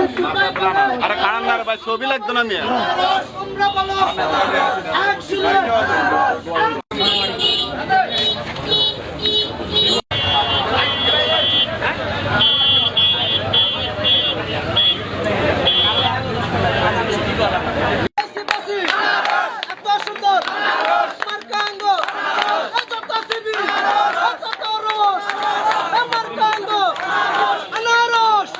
আরে খারাপ না ভাই ছবি লাগতো না মিয়া তোমরা বলো এক সুরে এত সুন্দর মার্কাঙ্গ এত তসিবি এত তরস মার্কাঙ্গ আনারস আনারস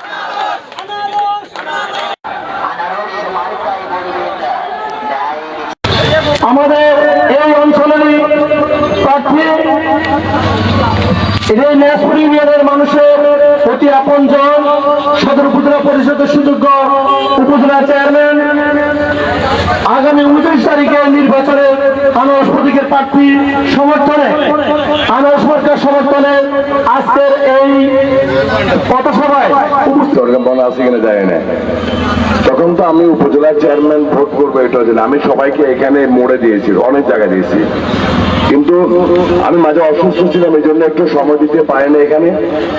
আমাদের এই অঞ্চলেরই মানুষের অতি আপনজন সদর উপজেলা পরিষদের সুযোগ্য উপজেলা চেয়ারম্যান। আগামী উনত্রিশ তারিখে নির্বাচনে আনোয়ার প্রতীকের প্রার্থী সমর্থনে। আনোয়ার সরকার সমর্থনে আজকের এই পথসভায়। উপস্থিত আছে কিনা জানি না। তখন তো আমি উপজেলা চেয়ারম্যান ভোট করব এটা হচ্ছে আমি সবাইকে এখানে মোড়ে দিয়েছি অনেক জায়গায় দিয়েছি। কিন্তু আমি মাঝে অসুস্থ ছিলাম এই জন্য একটু সময় দিতে পারি না এখানে।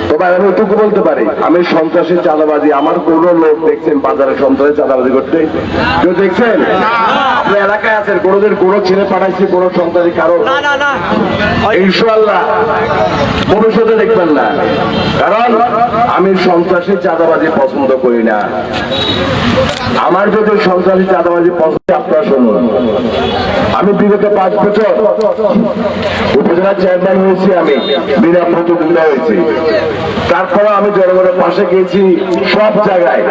তবে আমি এটুকু বলতে পারি আমি সন্ত্রাসী চাঁদাবাজি আমার কোন লোক দেখছেন বাজারে সন্ত্রাসী চাঁদাবাজি করতে? কেউ দেখছেন? আপনি এলাকায় আছেন কোনোদিন কোনো ছেলে পাঠাইছি কোনো সন্ত্রাসী কারও? ইনশাল্লাহ ভবিষ্যতে দেখবেন না। কারণ আমি সন্ত্রাসী চাঁদাবাজি পছন্দ করি না। আমার যদি সন্ত্রাসী চাঁদাবাজি পছন্দ আপনারা শুনুন আমি বিগত পাঁচ বছর উপজেলা চেয়ারম্যান হয়েছি আমি বিনা প্রতিদ্বন্দ্বিতা হয়েছি। তারপরে আমি জনগণের পাশে গিয়েছি সব জায়গায়।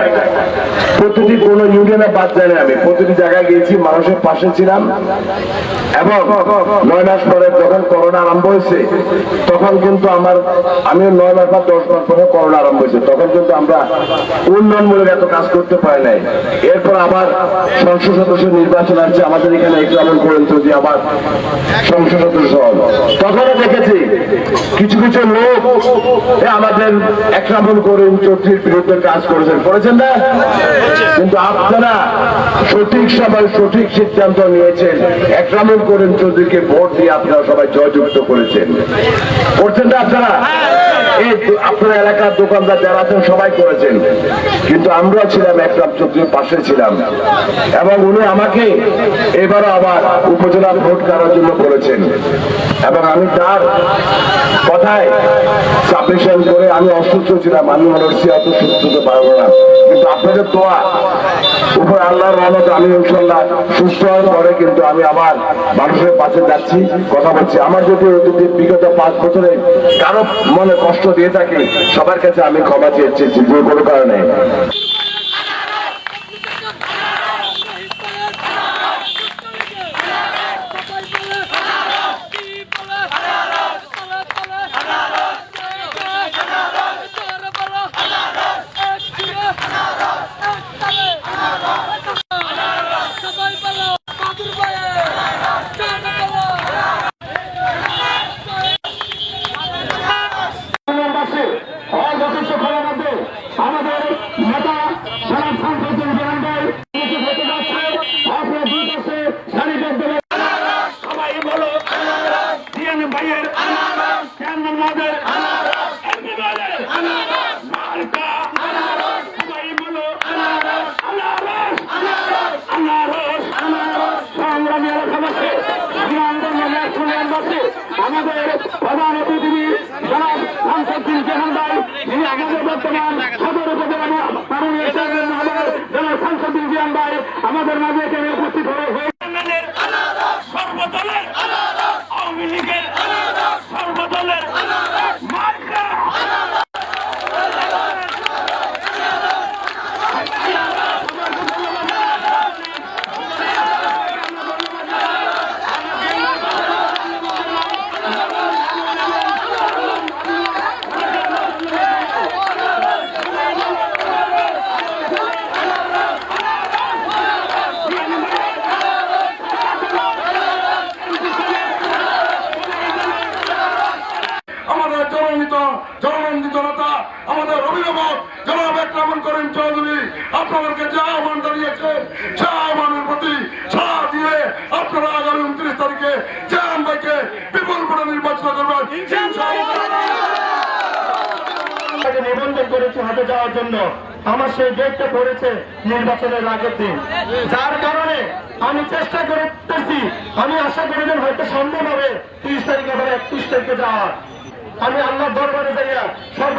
প্রতিটি কোন ইউনিয়নে বাদ যায় না আমি, প্রতিটি জায়গায় গিয়েছি, মানুষের পাশে ছিলাম। এবং নয় মাস পরে যখন করোনা আরম্ভ হয়েছে, তখন কিন্তু আমার আমি নয় মাস বা দশ মাস পরে করোনা আরম্ভ হয়েছে। তখন কিন্তু আমরা উন্নয়নমূলক এত কাজ করতে পারি নাই। এরপর আবার সংসদ সদস্য নির্বাচন আসছে। আমাদের এখানে এক্সামন করেন তো যে আবার সংসদ সদস্য হল তখনও দেখেছি কিছু কিছু লোক আমাদের এক্সামন করেন চৌধুরীর বিরুদ্ধে কাজ করেছেন। করেছেন না? কিন্তু আপনারা সঠিক সময় সঠিক সিদ্ধান্ত নিয়েছেন। একরামুল করেন চৌধুরীকে ভোট দিয়ে আপনারা সবাই জয়যুক্ত করেছেন। করছেন না আপনারা? আপনার এলাকার দোকানদার যারা আছেন, সবাই করেছেন। কিন্তু আমরা ছিলাম একরাম চৌধুরীর পাশে ছিলাম। এবং উনি আমাকে এবারও আবার উপজেলা ভোট করার জন্য বলেছেন। এবং আমি তার কথায় সাবমিশন করে আমি অসুস্থ ছিলাম, আমি মনে হচ্ছে অত সুস্থ হতে পারব না। কিন্তু আপনাদের দোয়া উপর আল্লাহর রহমত আমি ইনশাল্লাহ সুস্থ হওয়ার পরে কিন্তু আমি আমার মানুষের পাশে যাচ্ছি, কথা বলছি। আমার যদি অতীতে বিগত পাঁচ বছরে কারও মনে কষ্ট দিয়ে থাকে, সবার কাছে আমি ক্ষমা চেয়েছি, যে কোনো কারণে সবাই বলো বাদুর ভাইয়ে জান বলো বাসে হল যথেষ্ট খেলার মধ্যে আমাদের নেতা জনাব শামসুদ্দিন জাহান ভাই উপস্থিত হতে যাচ্ছে আপনার দুই পাশে সারিবদ্ধ সবাই বলো জিয়ান ভাইয়ের চেয়ারম্যান মহোদয়ের এমপি মহোদয়ের মার্কা সবাই বলো আনারস আনারস সংগ্রামী এলাকাবাসী জিয়ানদের মধ্যে শুনবাসী আমাদের প্রধান অতিথি জনাব শামসুদ্দিন জাহান ভাই যিনি আমাদের বর্তমান সদর উপজেলা মাননীয় চেয়ারম্যান মহোদয় জনাব শামসুদ্দিন জিয়ান ভাই আমাদের মাঝে অভিভাবক জনাব একরামন করেন চৌধুরী, আপনাদেরকে যা আহ্বান জানিয়েছে সে আহ্বানের প্রতি সাড়া দিয়ে আপনারা আগামী উনত্রিশ তারিখে জয়ান ভাইকে বিপুল ভোটে নির্বাচিত করবেন। নিবন্ধন করেছি হাতে যাওয়ার জন্য। আমার সেই ডেটটা পড়েছে নির্বাচনের আগের দিন। যার কারণে আমি চেষ্টা করতেছি, আমি আশা করি হয়তো সম্ভব হবে ত্রিশ তারিখে আবার একত্রিশ তারিখে যাওয়ার। আমি আল্লাহ দরবারে যাইয়া সর্ব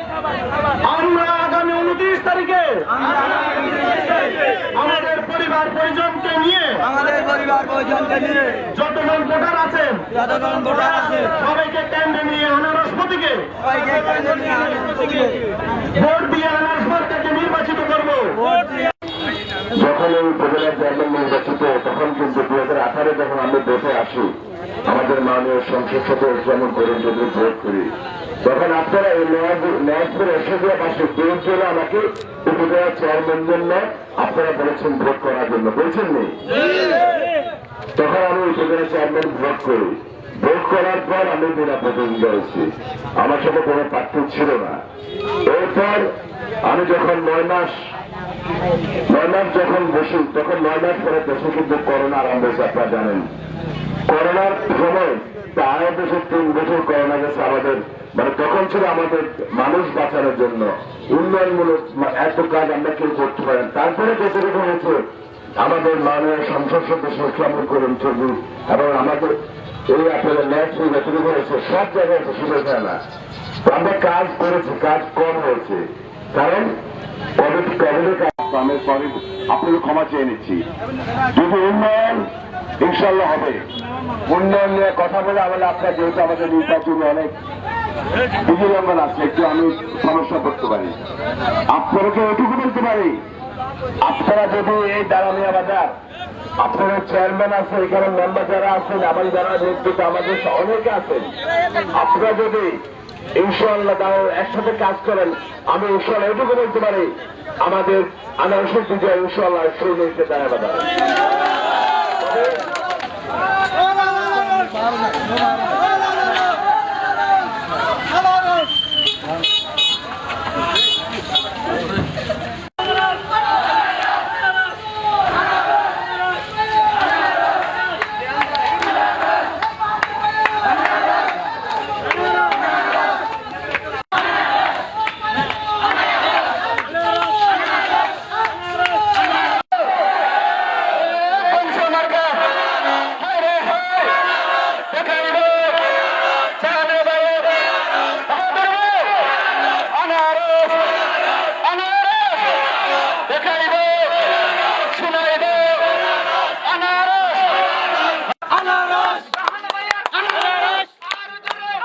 আমরা আগামী উনত্রিশ তারিখে আমাদের পরিবার পরিজনকে নিয়ে আমাদের পরিবার পরিজনকে নিয়ে যতজন ভোটার আছেন যতজন ভোটার আছে সবাইকে কেন্দ্রে নিয়ে আনারসপতিকে সবাইকে কেন্দ্রে নিয়ে আনারস ভোট দিয়ে আনারসপতিকে নির্বাচিত করব। ভোট দিয়ে যখন এই উপজেলা চেয়ারম্যান নির্বাচিত তখন কিন্তু দুই হাজার আঠারো যখন আমি ভোটে আসি আমাদের মাননীয় সংসদ সদস্য যেমন করেন যদি ভোট করি। তখন আপনারা এই ন্যায়পুর এসে দিয়ে পাশে পেয়ে চলে আমাকে উপজেলা চেয়ারম্যান জন্য আপনারা বলেছেন ভোট করার জন্য। বলছেন নি? তখন আমি উপজেলা চেয়ারম্যান ভোট করি। ভোট করার পর আমি বিনা প্রতিদ্বন্দ্বী হয়েছি আমার সাথে কোনো পার্থক্য ছিল না। এরপর আমি যখন নয় মাস নয় মাস যখন বসি, তখন নয় মাস পরে দেশে কিন্তু করোনা আরম্ভ হয়েছে, আপনারা জানেন। করোনার সময় প্রায় দেশে তিন বছর করোনা গেছে আমাদের। মানে তখন ছিল আমাদের মানুষ বাঁচানোর জন্য। উন্নয়নমূলক এত কাজ আমরা কেউ করতে পারেন তারপরে যতটুকু হয়েছে আমাদের মাননীয় সংসদ সদস্য ইসলাম করিম চৌধুরী এবং আমাদের এই আপনাদের ন্যায় যতটুকু হয়েছে সব জায়গায় এসে সুবিধা না আমরা কাজ করেছি, কাজ কম হয়েছে। কারণ আমি সরি আপনাকে ক্ষমা চেয়ে নিচ্ছি। যদি উন্নয়ন ইনশাল্লাহ হবে, উন্নয়ন নিয়ে কথা বলে আমাদের আপনার যেহেতু আমাদের নির্বাচনে অনেক বিধিলঙ্ঘন আছে, একটু আমি সমস্যা করতে পারি। আপনাদেরকে এটুকু বলতে পারি আপনারা যদি এই দাঁড়ামিয়া বাজার, আপনারা চেয়ারম্যান আছে, এখানে মেম্বার যারা আছেন আবার যারা নেতৃত্ব আমাদের অনেকে আছেন, আপনারা যদি ইনশাল্লাহ তাও একসাথে কাজ করেন, আমি ইনশাল্লাহ এটুকু বলতে পারি, আমাদের আনারসের বিজয় ইনশাল্লাহ শুরু হয়েছে দাঁড়া বাজার আনারস আনারস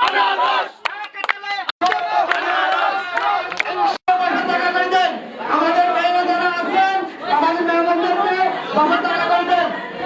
আনারস আমাদের বাইরে যারা আছেন আমাদের মেহমানদেরকে বাসা টাকা করে দেন আর আমাদের